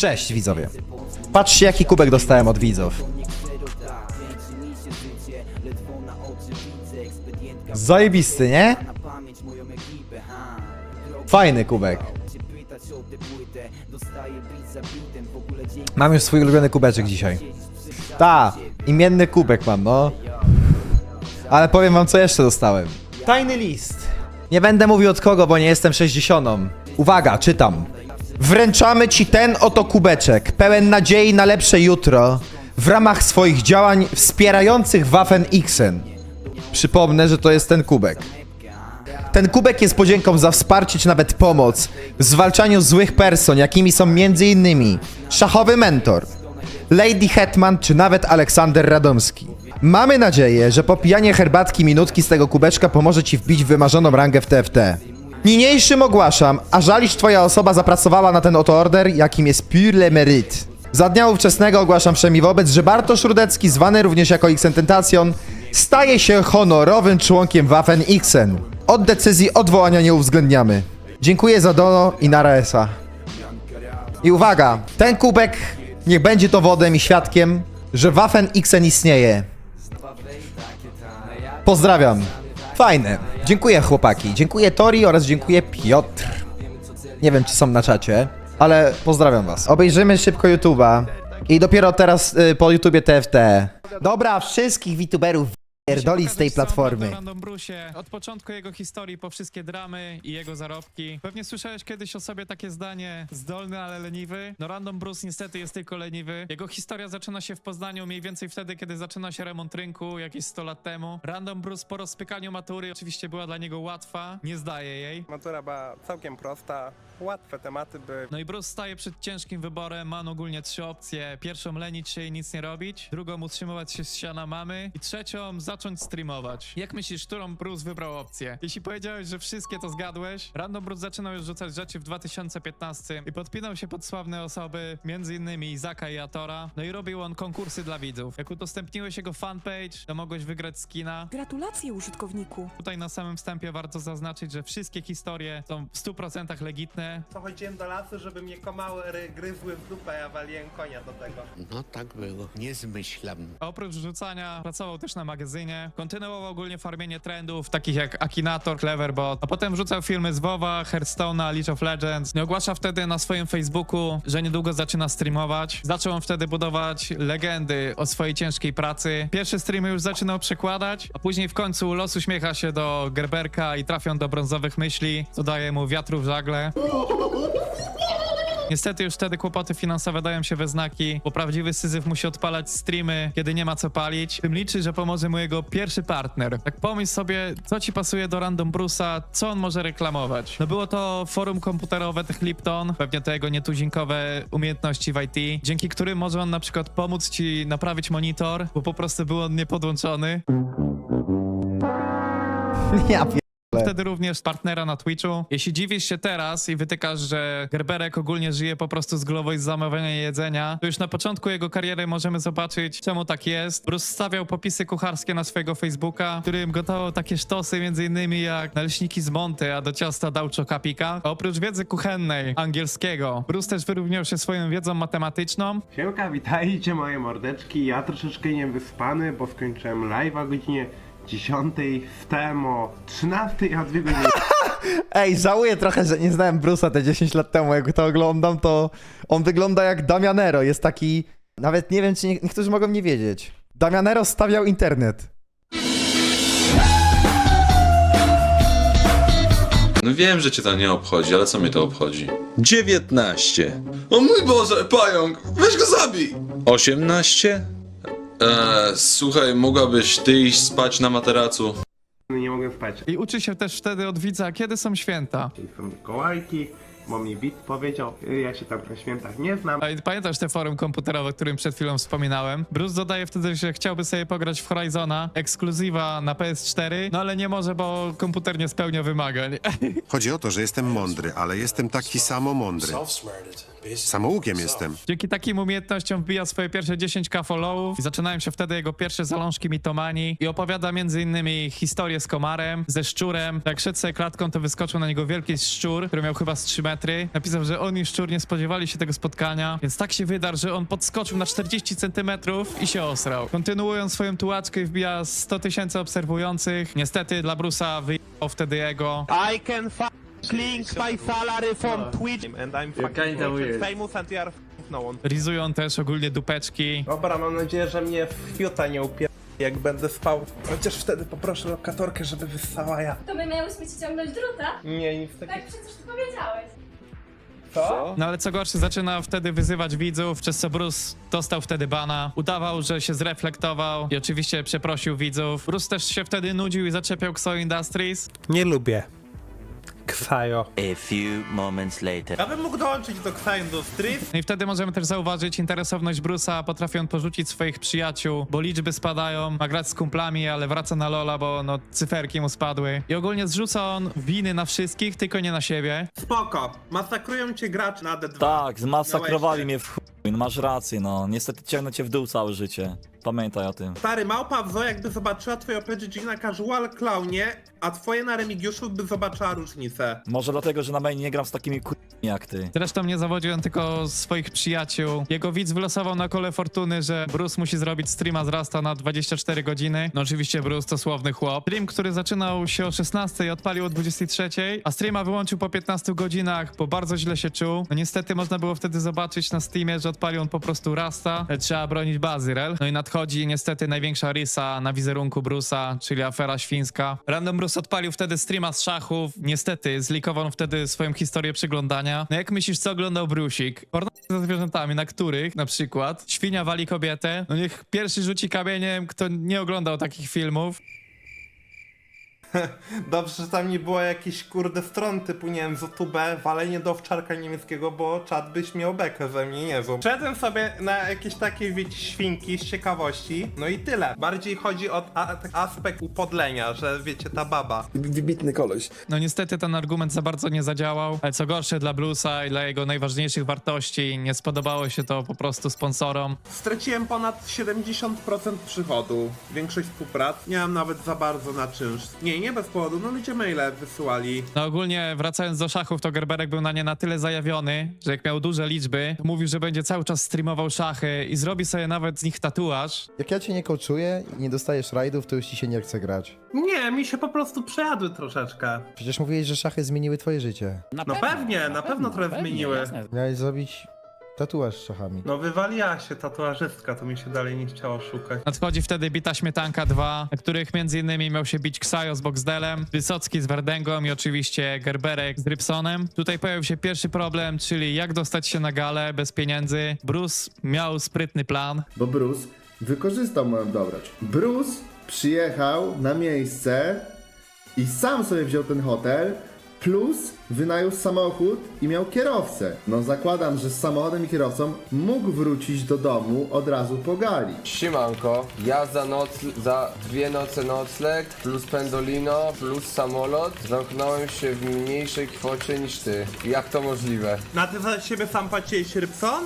Cześć widzowie. Patrzcie jaki kubek dostałem od widzów. Zajebisty, nie? Fajny kubek. Mam już swój ulubiony kubeczek dzisiaj. Ta, imienny kubek mam, no. Ale powiem wam co jeszcze dostałem. Tajny list. Nie będę mówił od kogo, bo nie jestem 60. Uwaga, czytam. Wręczamy ci ten oto kubeczek, pełen nadziei na lepsze jutro, w ramach swoich działań wspierających Waffen Xen. Przypomnę, że to jest ten kubek. Ten kubek jest podzięką za wsparcie czy nawet pomoc w zwalczaniu złych person, jakimi są m.in. szachowy mentor, Lady Hetman czy nawet Aleksander Radomski. Mamy nadzieję, że popijanie herbatki minutki z tego kubeczka pomoże ci wbić wymarzoną rangę w TFT. Niniejszym ogłaszam, a żalisz twoja osoba zapracowała na ten oto order, jakim jest Pure Le Mérite. Za dnia ówczesnego ogłaszam wszemi wobec, że Bartosz Rudecki, zwany również jako Xententacion, staje się honorowym członkiem Waffen Xen. Od decyzji odwołania nie uwzględniamy. Dziękuję za dono i nara esa. I uwaga, ten kubek niech będzie dowodem i świadkiem, że Waffen Xen istnieje. Pozdrawiam. Fajne. Dziękuję chłopaki. Dziękuję Tori oraz dziękuję Piotr. Nie wiem czy są na czacie, ale pozdrawiam was. Obejrzymy szybko YouTube'a i dopiero teraz y, po YouTubie TFT. Dobra, wszystkich VTuberów pierdoli z tej platformy. Random Brucie. Od początku jego historii po wszystkie dramy i jego zarobki. Pewnie słyszałeś kiedyś o sobie takie zdanie zdolny, ale leniwy. No Random Bruce niestety jest tylko leniwy. Jego historia zaczyna się w Poznaniu mniej więcej wtedy, kiedy zaczyna się remont rynku jakieś 100 lat temu. Random Bruce po rozpykaniu matury oczywiście była dla niego łatwa, nie zdaje jej. Matura była całkiem prosta, łatwe tematy były. No i Bruce staje przed ciężkim wyborem, ma ogólnie trzy opcje. Pierwszą lenić się i nic nie robić, drugą utrzymywać się z siana mamy i trzecią zacząć streamować. Jak myślisz, którą Bruce wybrał opcję? Jeśli powiedziałeś, że wszystkie to zgadłeś, Random Bruce zaczynał już rzucać rzeczy w 2015 i podpinał się pod sławne osoby, między innymi Izaka i Atora. No i robił on konkursy dla widzów. Jak udostępniłeś jego fanpage, to mogłeś wygrać skina. Gratulacje użytkowniku. Tutaj na samym wstępie warto zaznaczyć, że wszystkie historie są w 100% legitne, To chodziłem do lasu, żeby mnie komały gryzły w dupę, ja waliłem konia do tego. No tak było, nie zmyślam. A Oprócz rzucania pracował też na magazynie. Kontynuował ogólnie farmienie trendów, takich jak Akinator, Cleverbot, a potem rzucał filmy z WoWa, Hearthstone'a, League of Legends. Nie ogłasza wtedy na swoim Facebooku, że niedługo zaczyna streamować. Zaczął on wtedy budować legendy o swojej ciężkiej pracy. Pierwsze streamy już zaczynał przekładać, a później w końcu los uśmiecha się do Gerberka i trafią do brązowych myśli, co daje mu wiatru w żagle. Niestety już wtedy kłopoty finansowe dają się we znaki, bo prawdziwy syzyf musi odpalać streamy, kiedy nie ma co palić. Tym liczy, że pomoże mu jego pierwszy partner. Tak pomyśl sobie, co ci pasuje do Random Bruce'a, co on może reklamować. No było to forum komputerowe Tech Lipton, pewnie te jego nietuzinkowe umiejętności w IT, dzięki którym może on na przykład pomóc ci naprawić monitor, bo po prostu był on niepodłączony. Ja. Wtedy również partnera na Twitchu. Jeśli dziwisz się teraz i wytykasz, że Gerberek ogólnie żyje po prostu z głową i z zamawiania jedzenia, to już na początku jego kariery możemy zobaczyć, czemu tak jest. Bruce stawiał popisy kucharskie na swojego Facebooka, w którym gotował takie sztosy między innymi jak naleśniki z Monty, a do ciasta dał czokapika. A oprócz wiedzy kuchennej, angielskiego, Bruce też wyróżniał się swoją wiedzą matematyczną, Siemka, witajcie moje mordeczki. Ja troszeczkę niewyspany, bo skończyłem live o godzinie 10, wstałem o 13, a dwie godziny Ej, żałuję trochę, że nie znałem Bruce'a te 10 lat temu. Jak to oglądam, to on wygląda jak Damianero. Jest taki... Nawet nie wiem, czy nie... niektórzy mogą nie wiedzieć. Damianero stawiał internet. No wiem, że cię to nie obchodzi, ale co mnie to obchodzi? 19, O mój Boże, pająk! Weź go zabij! 18, Eee, słuchaj, mogłabyś ty iść spać na materacu? nie mogłem spać. i uczy się też wtedy od widza, kiedy są święta. Czyli są Mikołajki, bo mi Bit powiedział, ja się tam na świętach nie znam. A i Pamiętasz te forum komputerowe, o którym przed chwilą wspominałem? Bruce dodaje wtedy, że chciałby sobie pograć w Horizona, ekskluzywa na PS4, no ale nie może, bo komputer nie spełnia wymagań. Chodzi o to, że jestem mądry, ale jestem taki samo mądry. self-smarted. Samoukiem jestem. Dzięki takim umiejętnościom wbija swoje pierwsze 10k followów i zaczynają się wtedy jego pierwsze zalążki mitomanii i opowiada m.in. historię z komarem, ze szczurem. Jak szedł sobie klatką, to wyskoczył na niego wielki szczur, który miał chyba z 3 metry. Napisał, że on i szczur nie spodziewali się tego spotkania, więc tak się wydarł, że on podskoczył na 40 centymetrów i się osrał. Kontynuując swoją tułaczkę wbija 100 tysięcy obserwujących. Niestety dla Bruce'a wyjechał wtedy jego. I can f- link my salary from Twitch and I'm fucking famous and you are no one. Rizują też ogólnie dupeczki. Dobra, mam nadzieję, że mnie w fiuta nie upier... jak będę spał. Chociaż wtedy poproszę lokatorkę, żeby wyssała ja. To my miałyśmy ci ciągnąć druta? Nie, nic takiego. Tak przecież ty powiedziałeś. Co? No ale co gorsze, zaczyna wtedy wyzywać widzów, przez co Bruce dostał wtedy bana. Udawał, że się zreflektował i oczywiście przeprosił widzów. Bruce też się wtedy nudził i zaczepiał Xo Industries. Nie lubię. Ksajo. A few moments later. Ja bym mógł dołączyć do Xa Industries. No i wtedy możemy też zauważyć interesowność Bruce'a. Potrafi on porzucić swoich przyjaciół, bo liczby spadają. Ma grać z kumplami, ale wraca na Lola, bo no cyferki mu spadły. I ogólnie zrzuca on winy na wszystkich, tylko nie na siebie. Spoko. Masakrują cię gracz na D2. Tak, zmasakrowali mnie w chuj. No masz rację, no. Niestety ciągnę cię w dół całe życie. Pamiętaj o tym. Stary, małpa w zoo jakby zobaczyła twoje OPGG na casual clownie, a twoje na Remigiuszu by zobaczyła różnicę. Może dlatego, że na main nie gram z takimi kur... jak ty. Zresztą nie zawodził on tylko swoich przyjaciół. Jego widz wylosował na kole fortuny, że Bruce musi zrobić streama z Rasta na 24 godziny. No oczywiście Bruce to słowny chłop. Stream, który zaczynał się o 16 i odpalił o 23, a streama wyłączył po 15 godzinach, bo bardzo źle się czuł. No niestety można było wtedy zobaczyć na Steamie, że odpalił on po prostu Rasta. Trzeba bronić bazy, rel. No i nadchodzi niestety największa rysa na wizerunku Bruce'a, czyli afera świńska. Random Bruce odpalił wtedy streama z szachów. Niestety zlikował wtedy swoją historię przyglądania. No jak myślisz, co oglądał Brusik? Porno ze zwierzętami, na których na przykład świnia wali kobietę. No niech pierwszy rzuci kamieniem, kto nie oglądał takich filmów. Dobrze, że tam nie było jakiejś kurde stron typu, nie wiem, z YouTube, walenie do owczarka niemieckiego, bo czat byś miał bekę ze mnie niezłą. Szedłem sobie na jakieś takie, wiecie, świnki z ciekawości, no i tyle. Bardziej chodzi o a, aspekt upodlenia, że wiecie, ta baba. Wybitny koleś. No niestety ten argument za bardzo nie zadziałał, ale co gorsze dla Bluesa i dla jego najważniejszych wartości, nie spodobało się to po prostu sponsorom. Straciłem ponad 70% przychodu. Większość współprac. Nie mam nawet za bardzo na czynsz. Nie, nie bez powodu, no ludzie maile wysyłali. No ogólnie wracając do szachów, to Gerberek był na nie na tyle zajawiony, że jak miał duże liczby, to mówił, że będzie cały czas streamował szachy i zrobi sobie nawet z nich tatuaż. Jak ja cię nie coachuję i nie dostajesz rajdów, to już ci się nie chce grać. Nie, mi się po prostu przejadły troszeczkę. Przecież mówiłeś, że szachy zmieniły twoje życie. No pewnie, na pewno trochę zmieniły. Miałeś zrobić tatuaż z szachami. No wywaliła się tatuażystka, to mi się dalej nie chciało szukać. Nadchodzi wtedy Bita Śmietanka 2, na których m.in. miał się bić Ksajo z Boxdelem, Wysocki z Wardęgą i oczywiście Gerberek z Rybsonem. Tutaj pojawił się pierwszy problem, czyli jak dostać się na galę bez pieniędzy. Bruce miał sprytny plan. Bo Bruce wykorzystał moją dobroć. Bruce przyjechał na miejsce i sam sobie wziął ten hotel, plus wynajął samochód i miał kierowcę. No zakładam, że z samochodem i kierowcą mógł wrócić do domu od razu po gali. Siemanko, ja za noc, za dwie noce nocleg, plus pendolino, plus samolot, zamknąłem się w mniejszej kwocie niż ty. Jak to możliwe? Na ty za siebie sam płaciłeś Rybson?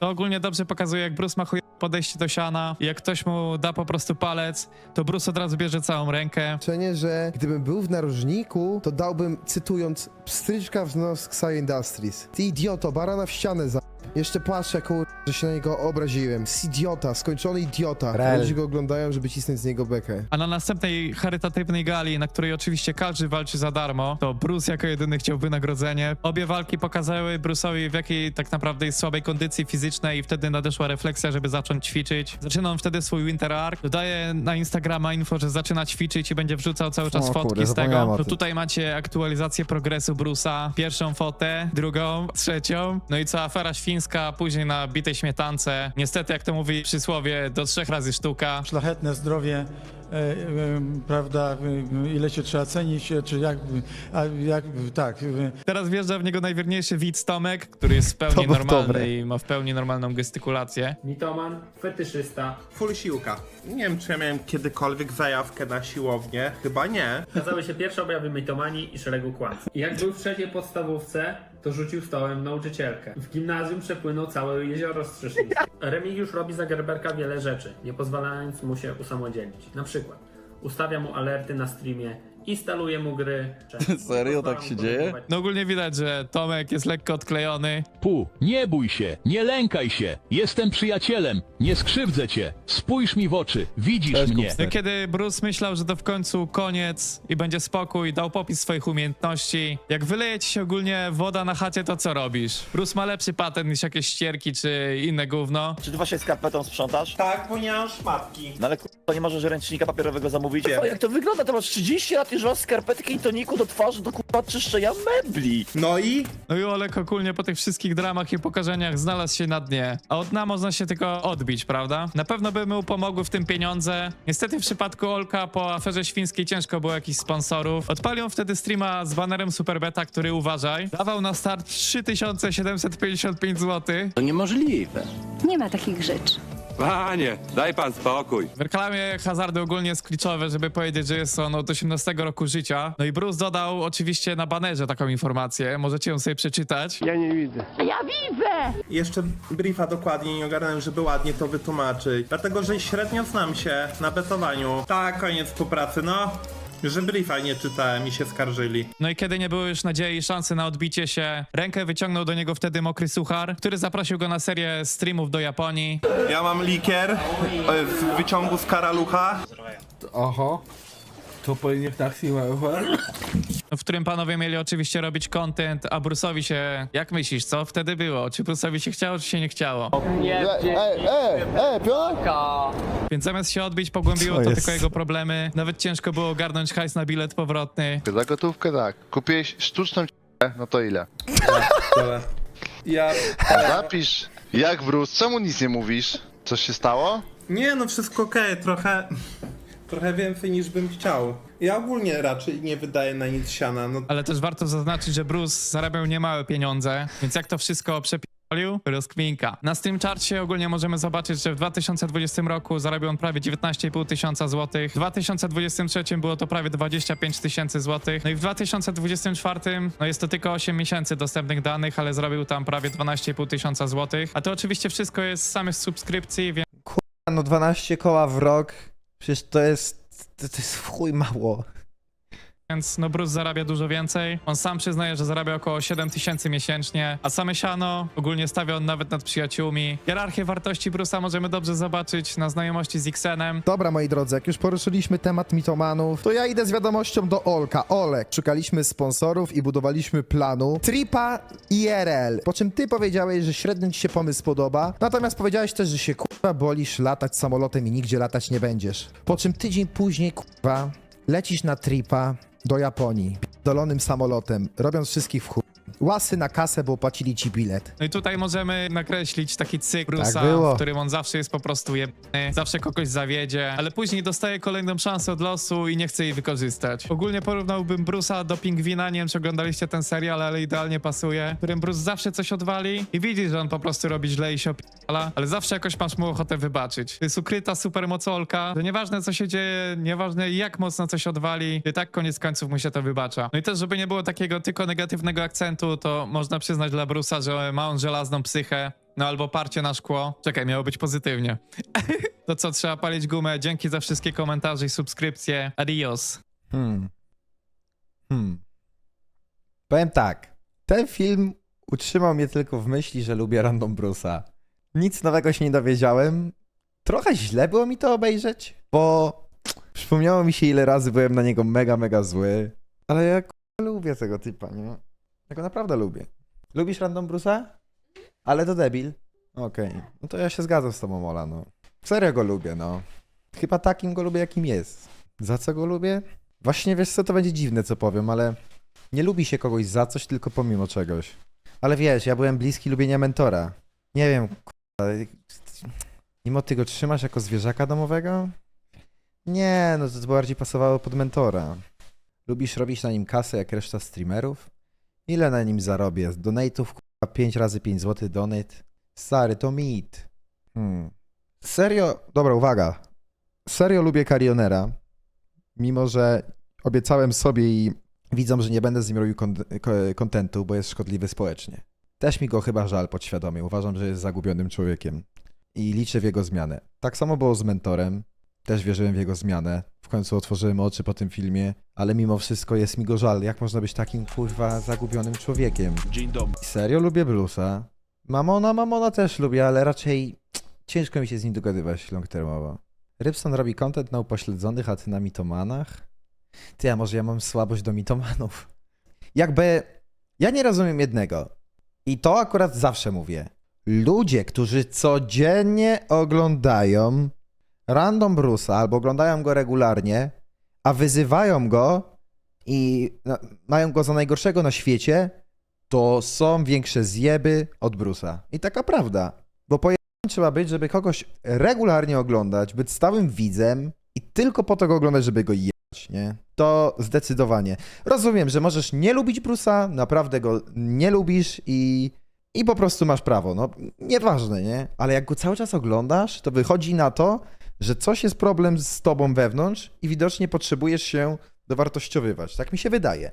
To ogólnie dobrze pokazuje, jak Bruce ma chuj podejście do siana jak ktoś mu da po prostu palec, to Bruce od razu bierze całą rękę. Wrażenie, że gdybym był w narożniku, to dałbym, cytując, pstryczka w nos Industries. Ty idioto, barana w ścianę za... Jeszcze patrzę, kur... że się na niego obraziłem. Z idiota, skończony idiota. Rel. Ludzie go oglądają, żeby cisnąć z niego bekę. A na następnej charytatywnej gali, na której oczywiście każdy walczy za darmo, to Bruce jako jedyny chciał wynagrodzenie. Obie walki pokazały Bruce'owi w jakiej tak naprawdę jest słabej kondycji fizycznej i wtedy nadeszła refleksja, żeby zacząć ćwiczyć. Zaczyna on wtedy swój winter arc, dodaje na Instagrama info, że zaczyna ćwiczyć i będzie wrzucał cały czas O fotki kurde, z zapomniałem tego. o To tym. tutaj macie aktualizację progresu Bruce'a. Pierwszą fotę, drugą, trzecią. No i co afera świńska, później na bitej śmietance. Niestety, jak to mówi przysłowie, do trzech razy sztuka. szlachetne zdrowie, e, e, prawda, e, ile się trzeba cenić, czy jak, a jak, tak. Teraz wjeżdża w niego najwierniejszy widz Tomek, który jest w pełni To normalny dobre. i ma w pełni normalną gestykulację. Mitoman, fetyszysta, full siłka. Nie wiem, czy ja miałem kiedykolwiek zajawkę na siłownię. Chyba nie. Okazały się pierwsze objawy mitomanii i szeregu kłamstw. Jak był w trzeciej podstawówce, to rzucił stołem nauczycielkę. W gimnazjum przepłynął całe jezioro Strzeszyńskie. Remigiusz robi za Gerberka wiele rzeczy, nie pozwalając mu się usamodzielnić. Na przykład ustawia mu alerty na streamie, instaluje mu gry. Serio, tak się dzieje? No ogólnie widać, że Tomek jest lekko odklejony. Pu, nie bój się, nie lękaj się. Jestem przyjacielem, nie skrzywdzę cię. Spójrz mi w oczy, widzisz Cześć, mnie. Kupster. Kiedy Bruce myślał, że to w końcu koniec i będzie spokój, dał popis swoich umiejętności. Jak wyleje ci się ogólnie woda na chacie, to co robisz? Bruce ma lepszy patent niż jakieś ścierki czy inne gówno. Czy ty właśnie skarpetą sprzątasz? Tak, bo nie mam szmatki. No ale k***a, nie możesz ręcznika papierowego zamówić? O, jak to wygląda? To masz 30 lat, już masz skarpetkę i toniku do twarzy, do k***a czyszczenia mebli. No i? No i Olek ogólnie po tych wszystkich dramach i pokażeniach znalazł się na dnie. A od dna można się tylko odbić, prawda? Na pewno by mu pomogły w tym pieniądze. Niestety w przypadku Olka po aferze świńskiej ciężko było jakichś sponsorów. Odpalił on wtedy streama z banerem Superbeta, który uważaj, dawał na start 3755 zł. To niemożliwe. Nie ma takich rzeczy. Panie, daj pan spokój. W reklamie hazardu ogólnie jest kluczowe, żeby powiedzieć, że jest on od 18 roku życia. No i Bruce dodał oczywiście na banerze taką informację. Możecie ją sobie przeczytać. Jeszcze briefa dokładnie nie ogarnąłem, żeby ładnie to wytłumaczyć. Dlatego, że średnio znam się na betowaniu. Tak, koniec współpracy, no. Że briefa nie czytałem i się skarżyli. No i kiedy nie było już nadziei i szansy na odbicie się, rękę wyciągnął do niego wtedy mokry suchar, który zaprosił go na serię streamów do Japonii. Ja mam likier e, z wyciągu z karalucha. Oho. To powinien tak w którym panowie mieli oczywiście robić content, a Bruce'owi się... Jak myślisz, co wtedy było? Czy Bruce'owi się chciało, czy się nie chciało? Ej, ej, ej, pionek? Więc zamiast się odbić, pogłębiło Co to jest? tylko jego problemy. Nawet ciężko było ogarnąć hajs na bilet powrotny. Za gotówkę tak. Kupiłeś sztuczną no to ile? Ja... Zapisz. Jak Bruce, czemu nic nie mówisz? Coś się stało? Nie, no wszystko okej, trochę... Trochę więcej niż bym chciał. Ja ogólnie raczej nie wydaję na nic siana, no Ale też warto zaznaczyć, że Bruce zarabiał niemałe pieniądze, więc jak to wszystko przepiolił, rozkminka. Na Steam Charcie ogólnie możemy zobaczyć, że w 2020 roku zarabiał on prawie 19,5 tysiąca złotych. W 2023 było to prawie 25 tysięcy złotych. No i w 2024 no jest to tylko 8 miesięcy dostępnych danych, ale zrobił tam prawie 12,5 tysiąca złotych. A to oczywiście wszystko jest z samych subskrypcji, więc No 12 koła w rok, przecież to jest, to, to jest w chuj mało. Więc no Bruce zarabia dużo więcej. On sam przyznaje, że zarabia około 7 tysięcy miesięcznie, a same siano ogólnie stawia on nawet nad przyjaciółmi. Hierarchię wartości Bruce'a możemy dobrze zobaczyć na znajomości z Xenem. Dobra, moi drodzy, jak już poruszyliśmy temat mitomanów, to ja idę z wiadomością do Olka. Olek, szukaliśmy sponsorów i budowaliśmy planu Tripa IRL. Po czym ty powiedziałeś, że średnio ci się pomysł podoba, natomiast powiedziałeś też, że się kurwa bolisz latać samolotem i nigdzie latać nie będziesz. Po czym tydzień później, kurwa, lecisz na tripa do Japonii, dolonym samolotem, robiąc wszystkich w chuj. Łasy na kasę, bo opłacili ci bilet. No i tutaj możemy nakreślić taki cykl Tak było. w którym on zawsze jest po prostu jebany, zawsze kogoś zawiedzie, ale później dostaje kolejną szansę od losu i nie chce jej wykorzystać. Ogólnie porównałbym Bruce'a do Pingwina, nie wiem czy oglądaliście ten serial, ale idealnie pasuje, w którym Bruce zawsze coś odwali i widzi, że on po prostu robi źle i się opierdala, ale zawsze jakoś masz mu ochotę wybaczyć. To jest ukryta supermocolka, że nieważne co się dzieje, nieważne jak mocno coś odwali, i tak koniec końców mu się to wybacza. No i też, żeby nie było takiego tylko negatywnego akcentu, to można przyznać dla Bruce'a, że ma on żelazną psychę, no albo parcie na szkło. Czekaj, miało być pozytywnie. to co, trzeba palić gumę. Dzięki za wszystkie komentarze i subskrypcje. Adios. Hmm. Hmm. Powiem tak. Ten film utrzymał mnie tylko w myśli, że lubię Random Bruce'a. Nic nowego się nie dowiedziałem. Trochę źle było mi to obejrzeć, bo przypomniało mi się ile razy byłem na niego mega, mega zły. Ale ja lubię tego typa, nie? Ja go naprawdę lubię. Lubisz Random Bruce'a? Ale to debil. Okej. No to ja się zgadzam z tobą, Ola, no. Serio go lubię, no. Chyba takim go lubię, jakim jest. Za co go lubię? Właśnie wiesz co, to będzie dziwne, co powiem, ale nie lubi się kogoś za coś, tylko pomimo czegoś. Ale wiesz, ja byłem bliski lubienia mentora. Nie wiem, k***a, mimo ty go trzymasz jako zwierzaka domowego? Nie, no to bardziej pasowało pod mentora. Lubisz robić na nim kasę jak reszta streamerów? Ile na nim zarobię? Z donate'ów k***a 5 razy 5 zł donate? Stary, to mit. Hmm. Serio, dobra, uwaga. Serio lubię Carionera, mimo że obiecałem sobie i widzom, że nie będę z nim robił kon- ko- kontentu, bo jest szkodliwy społecznie. Też mi go chyba żal podświadomie. Uważam, że jest zagubionym człowiekiem i liczę w jego zmianę. Tak samo było z mentorem. Też wierzyłem w jego zmianę. W końcu otworzyłem oczy po tym filmie, ale mimo wszystko jest mi go żal. Jak można być takim kurwa zagubionym człowiekiem? Dzień dobry. Serio lubię Bruce'a. Mamona, Mamona też lubię, ale raczej ciężko mi się z nim dogadywać long termowo. Rybson robi content na upośledzonych, a ty na mitomanach? Ty, a może ja mam słabość do mitomanów? Jakby, ja nie rozumiem jednego. I to akurat zawsze mówię. Ludzie, którzy codziennie oglądają random Bruce'a albo oglądają go regularnie, a wyzywają go i mają go za najgorszego na świecie, to są większe zjeby od Bruce'a. I taka prawda. Bo pojemnym trzeba być, żeby kogoś regularnie oglądać, być stałym widzem i tylko po to go oglądać, żeby go jechać, nie? To zdecydowanie. Rozumiem, że możesz nie lubić Bruce'a, naprawdę go nie lubisz i, i po prostu masz prawo. No, nieważne, nie? Ale jak go cały czas oglądasz, to wychodzi na to, że coś jest problem z tobą wewnątrz i widocznie potrzebujesz się dowartościowywać. Tak mi się wydaje.